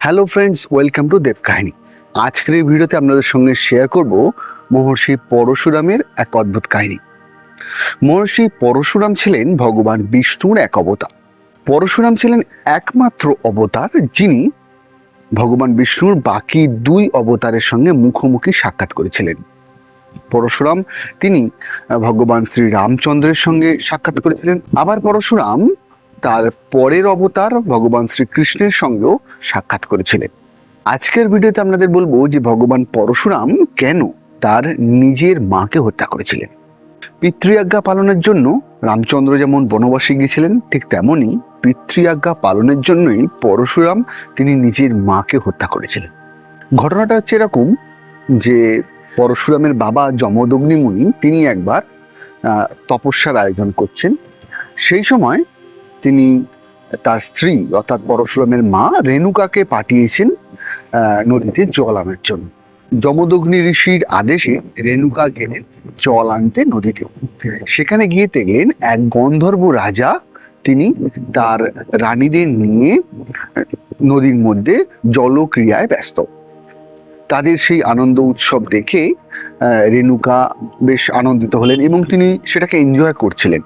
Hello friends welcome to Deb Kahini আজকের এই ভিডিওতে আপনাদের সঙ্গে শেয়ার করব মহর্ষি পরশুরামের এক অদ্ভুত কাহিনী। মহর্ষি পরশুরাম ছিলেন ভগবান বিষ্ণুর এক অবতার। পরশুরাম ছিলেন একমাত্র অবতার যিনি ভগবান বিষ্ণুর বাকি দুই অবতারের সঙ্গে মুখোমুখি সাক্ষাৎ করেছিলেন। পরশুরাম, তিনি ভগবান শ্রী রামচন্দ্রের সঙ্গে সাক্ষাৎ করেছিলেন। আবার পরশুরাম তার পরের অবতার ভগবান শ্রীকৃষ্ণের সঙ্গেও সাক্ষাৎ করেছিলেন। আজকের ভিডিওতে আপনাদের বলব যে ভগবান পরশুরাম কেন তার নিজের মাকে হত্যা করেছিলেন? পিতৃআজ্ঞা পালনের জন্য রামচন্দ্র যেমন বনবাসী গিয়েছিলেন, ঠিক তেমনই পিতৃআজ্ঞা পালনের জন্যই পরশুরাম তিনি নিজের মাকে হত্যা করেছিলেন। ঘটনাটা হচ্ছে এরকম যে পরশুরামের বাবা যমদগ্নি মুনি তিনি একবার তপস্যার আয়োজন করছেন। সেই সময় তিনি তার স্ত্রী অর্থাৎ পরশুরামের মা রেণুকাকে পাঠিয়েছেন নদীতে জল আনার জন্য। যমদগ্নি ঋষির আদেশে রেণুকা গেলেন জল আনতে নদীতে। সেখানে গিয়ে দেখলেন এক গন্ধর্ব রাজা তিনি তার রানীদের নিয়ে নদীর মধ্যে জলক্রিয়ায় ব্যস্ত। তাদের সেই আনন্দ উৎসব দেখে রেণুকা বেশ আনন্দিত হলেন এবং তিনি সেটাকে এনজয় করছিলেন।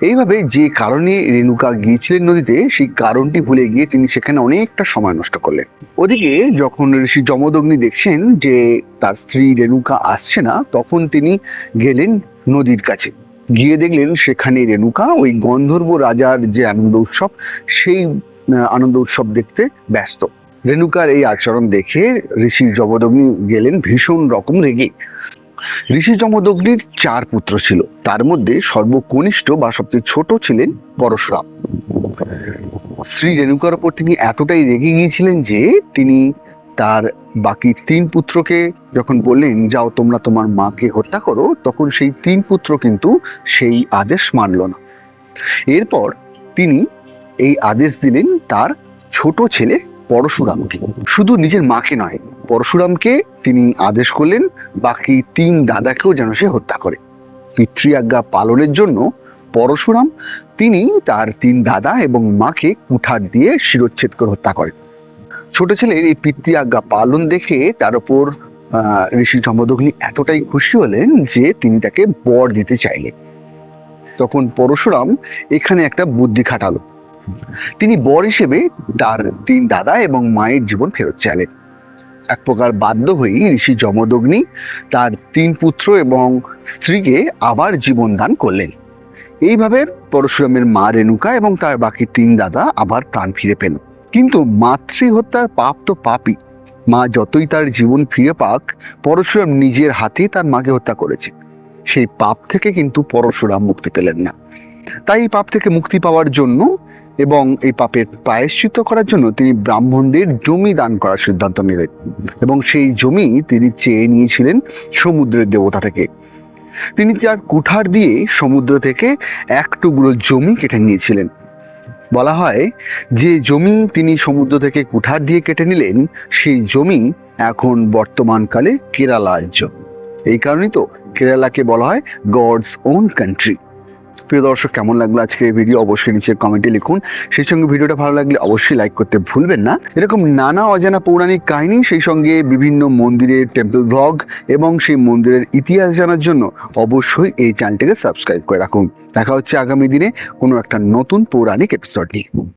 এইভাবে যে কারণে রেণুকা গিয়েছিলেন নদীতে, সেই কারণটি ভুলে গিয়ে তিনি সেখানে অনেকটা সময় নষ্ট করলেন। ওদিকে যখন ঋষি যমদগ্নি দেখছেন যে তার স্ত্রী রেণুকা আসছে না, তখন তিনি গেলেন নদীর কাছে। গিয়ে দেখলেন সেখানে রেণুকা ওই গন্ধর্ব রাজার যে আনন্দ উৎসব, সেই আনন্দ উৎসব দেখতে ব্যস্ত। রেণুকার এই আচরণ দেখে ঋষি যমদগ্নি গেলেন ভীষণ রকম রেগে। ঋষি যমদগ্নির চার পুত্র ছিল। তার মধ্যে সর্বকনিষ্ঠ বা সবচেয়ে ছোট ছিলেন পরশুরাম। শ্রী রেণুকার ওপর তিনি এতটাই রেগে গিয়েছিলেন যে তিনি তার বাকি তিন পুত্রকে যখন বললেন, যাও তোমরা তোমার মাকে হত্যা করো, তখন সেই তিন পুত্র কিন্তু সেই আদেশ মানল না। এরপর তিনি এই আদেশ দিলেন তার ছোট ছেলে পরশুরামকে। শুধু নিজের মাকে নয় পরশুরামকে তিনি আদেশ করলেন বাকি তিন দাদাকেও যেন সে হত্যা করে। পিতৃআজ্ঞা পালনের জন্য পরশুরাম তিনি তার তিন দাদা এবং মাকে কুঠার দিয়ে শিরোচ্ছেদ করে হত্যা করেন। ছোট ছেলের এই পিতৃআজ্ঞা পালন দেখে তার আহ, ঋষি যমদগ্নি এতটাই খুশি হলেন যে তিনি তাকে বর দিতে চাইলেন। তখন পরশুরাম এখানে একটা বুদ্ধি খাটালো। তিনি বর হিসেবে তার তিন দাদা এবং মায়ের জীবন ফেরত চাইলেন। এক প্রকার বাধ্য হয়েই ঋষি যমদগ্নি তার তিন পুত্র এবং স্ত্রীকে আবার জীবন দান করলেন। এইভাবে পরশুরামের মা রেণুকা এবং তার বাকি তিন দাদা আবার প্রাণ ফিরে পেল। কিন্তু মাতৃহত্যার পাপ তো পাপই। মা যতই তার জীবন ফিরে পাক, পরশুরাম নিজের হাতে তার মাকে হত্যা করেছে। সেই পাপ থেকে কিন্তু পরশুরাম মুক্তি পেলেন না। তাই এই পাপ থেকে মুক্তি পাওয়ার জন্য এবং এই পাপের প্রায়শ্চিত করার জন্য তিনি ব্রাহ্মণদের জমি দান করার সিদ্ধান্ত নিলেন এবং সেই জমি তিনি চেয়ে নিয়েছিলেন সমুদ্রের দেবতা থেকে। তিনি তার কুঠার দিয়ে সমুদ্র থেকে এক টুকরো জমি কেটে নিয়েছিলেন। বলা হয়, যে জমি তিনি সমুদ্র থেকে কুঠার দিয়ে কেটে নিলেন, সেই জমি এখন বর্তমানকালে কেরালা রাজ্য এই কারণেই তো কেরালাকে বলা হয় গডস ওন কান্ট্রি প্রিয় দর্শক, কেমন লাগল আজকে এই ভিডিও অবশ্যই নিচের কমেন্টে লিখুন। সেই সঙ্গে ভিডিওটা ভালো লাগলে অবশ্যই লাইক করতে ভুলবেন না। এরকম নানা অজানা পৌরাণিক কাহিনী, সেই সঙ্গে বিভিন্ন মন্দিরের টেম্পল ব্লগ এবং সেই মন্দিরের ইতিহাস জানার জন্য অবশ্যই এই চ্যানেলটিকে সাবস্ক্রাইব করে রাখুন। দেখা হচ্ছে আগামী দিনে কোনো একটা নতুন পৌরাণিক এপিসোড নিয়ে।